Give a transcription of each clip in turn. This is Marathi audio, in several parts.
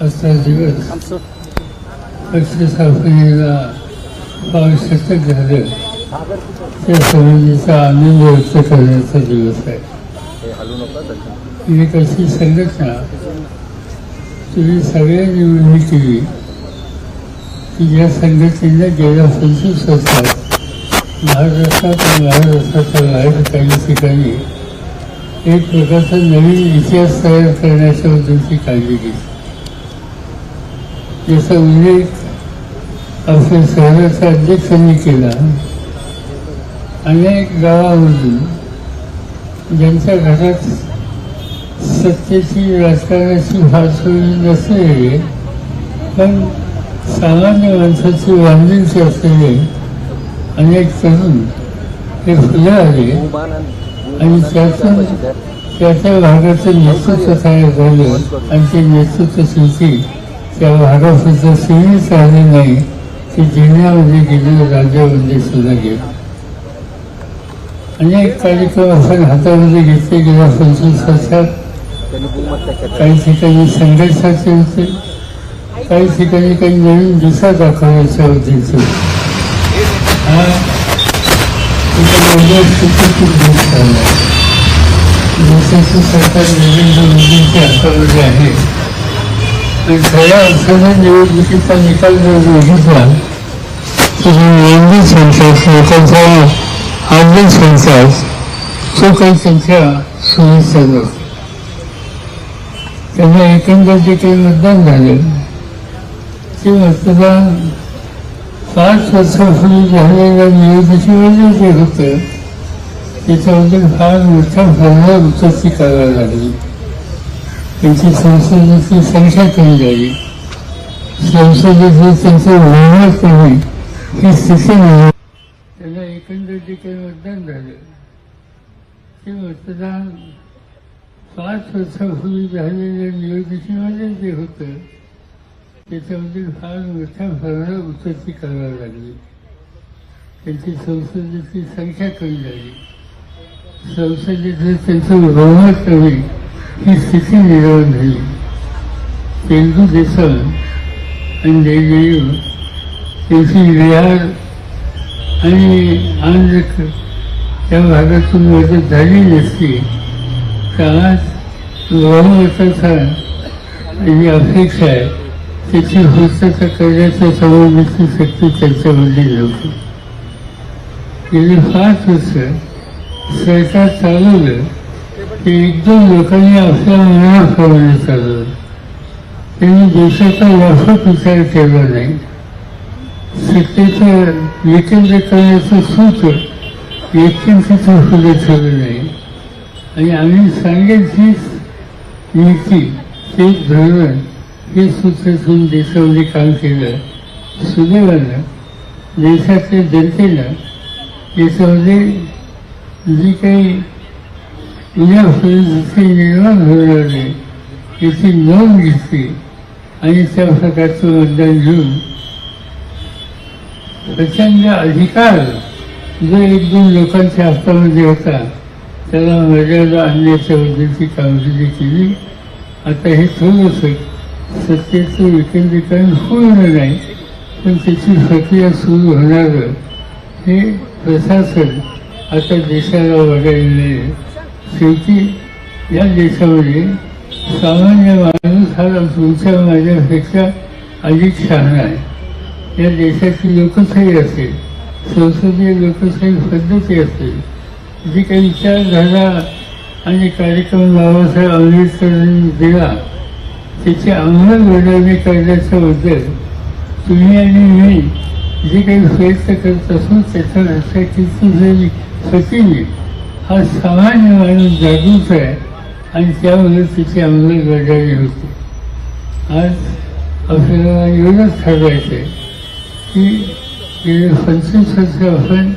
असा दिवस पक्षस्थापनेला आवश्यक झालं त्या संबंधीचा आनंद व्यक्त करण्याचा दिवस आहे ही एक अशी संघटना तुम्ही सगळ्यांनी उभी केली की या संघटनेला गेल्या पंचवीस वर्षात महाराष्ट्रात आणि महाराष्ट्राच्या बाहेर काही ठिकाणी एक प्रकारचा नवीन इतिहास तयार करण्याच्या बद्दलची काळजी घेतली याचा उल्लेख आपल्या शहराच्या अध्यक्षांनी केला अनेक गावामधून ज्यांच्या घरात सत्तेची राजकारणाची फारसोई नसलेली पण सामान्य माणसाची बांधिलकी असलेले अनेक तरुण हे फुले आले आणि त्यातून त्या त्या भागाचं नेतृत्व तयार झालं आणि ते नेतृत्व शेवटी त्या भागापुरतं सीमित राहिले नाही ते जिल्ह्यामध्ये गेले राज्यामध्ये सुद्धा गेले. अनेक कार्यक्रम आपण हातामध्ये घेतले गेल्या पंचवीस वर्षात काही ठिकाणी संघर्षाचे होते काही ठिकाणी काही नवीन दिशा दाखवण्याच्या उद्देश हा एका सरकार नरेंद्र मोदींच्या हातामध्ये आहे. खऱ्या अर्थाने निवडणुकीचा निकाल जर बघितला तर एवढी संख्या लोकांचा आर्थिक संख्या तो काही संख्या सोयीचा नव्हती त्यांना एकंदर जे काही मतदान झाले ते मतदान पाच वर्षापूर्वी झालेल्या निवडणुकीमध्ये जे होतं त्याच्याबद्दल फार मोठ्या प्रमाणात उत्पत्ती करायला लागली. त्यांची संसदेची संख्या कमी झाली संसदेचे त्यांचे व्यवहार कमी ही स्थिती नाही त्यांना एकंदर जे काही मतदान झालं. ते मतदान पाच वर्षापूर्वी झालेल्या निवडणुकीमध्ये जे होतं त्याच्यामध्ये फार मोठ्या प्रमाणात उत्पत्ती करावी लागली. त्यांची संसदेची संख्या कमी झाली. संसदेचं त्यांचं बहुमत कमी ही स्थिती निर्माण झाली. तेलगू देशम आणि जयदेव त्यांची बिहार आणि आंध्र त्या भागातून मदत झाली नसती तर आज बहुमताचा जी अपेक्षा आहे त्याची पूर्तता करण्याच्या संबंधीची शक्ती त्यांच्यामध्ये नव्हती. गेली पाच वर्ष सरकार चालवलं ते एक दोन लोकांनी आपल्या मनाप्रमाणे चालवलं त्यांनी देशाचा व्यापक विचार केला नाही. सत्तेचं विकेंद्र करण्याचं सूत्र व्यक्तींचं सुद्धा ठेवलं नाही. आणि आम्ही सांगेल हीच नीती ते धोरण हे सूत्र ठेवून देशामध्ये काम केलं. सुदैवानं देशातल्या जनतेला याच्यामध्ये जी काही तुझ्या परिस्थिती निर्माण होणार आहे त्याची नोंद घेतली आणि त्या प्रकारचं मतदान घेऊन प्रचंड अधिकार जो एक दोन लोकांच्या हातामध्ये होता त्याला मर्यादा आणण्याच्या बद्दलची कामगिरी केली. आता हे थोडंसं सत्तेचं विकेंद्रीकरण होणार नाही पण त्याची प्रक्रिया सुरू होणार हे प्रशासन आता देशाला वगैरे शेवटी या देशामध्ये सामान्य माणूस हा तुमच्या माझ्यापेक्षा अधिक शहाणा आहे. या देशाची लोकशाही असेल संसदीय लोकशाही पद्धती असेल जी काही विचारधारा आणि कार्यक्रम बाबासाहेब आंबेडकरांनी दिला त्याची अंमलबजावणी करण्याच्याबद्दल तुम्ही आणि मी जे काही प्रयत्न करत असू त्याचा लक्षात जरी सचिनी हा सामान्य माणूस जागृत आहे आणि त्यामुळे तिची अंमलबजावणी होती. आज आपल्याला एवढंच ठरवायचं की गेले पंचवीस वर्ष आपण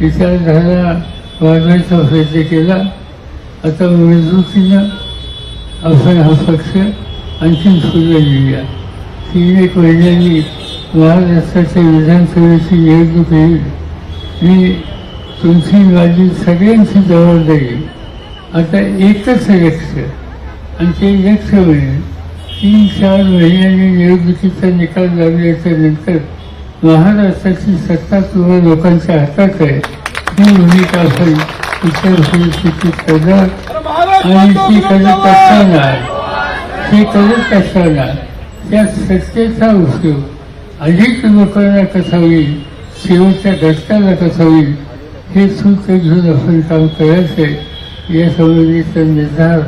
विचारधारा वाढवायचा प्रयत्न केला. आता मजबूतीनं आपण हा पक्ष आणखी सुरू नेऊया तीन एक महिन्यांनी महाराष्ट्राच्या विधानसभेची निवडणूक येईल. मी तुमची माझी सगळ्यांची जबाबदारी. आता एकच लक्ष. आणि ते लक्ष म्हणजे तीन चार महिन्यांनी निवडणुकीचा निकाल लागल्याच्या नंतर महाराष्ट्राची सत्ता तुम्हा लोकांच्या हातात आहे. ही भूमिका आपण इतर परिस्थिती करणार. आणि ती करत असताना ते करत असताना त्या सत्तेचा उपयोग अधिक लोकांना कसा होईल शेवटच्या घटकाला कसा होईल हे सूत्र घेऊन आपण काम करायचं या संबंधीचा निर्धार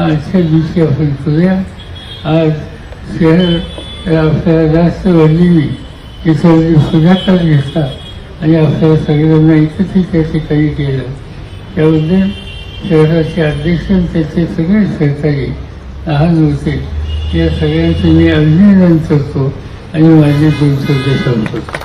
आजच्या दिवशी आपण करूया. आज शहर आपल्याला जास्त राष्ट्रवादीने याच्यामध्ये पुढाकार घेतला आणि आपल्याला सगळ्यांना एकत्रित त्याचे ठिकाणी केलं. त्याबद्दल शहराचे अध्यक्ष त्याचे सगळे सहकारी लहान होते. या सगळ्यांचे मी अभिनंदन करतो आणि माझे दोन शब्द सांगतो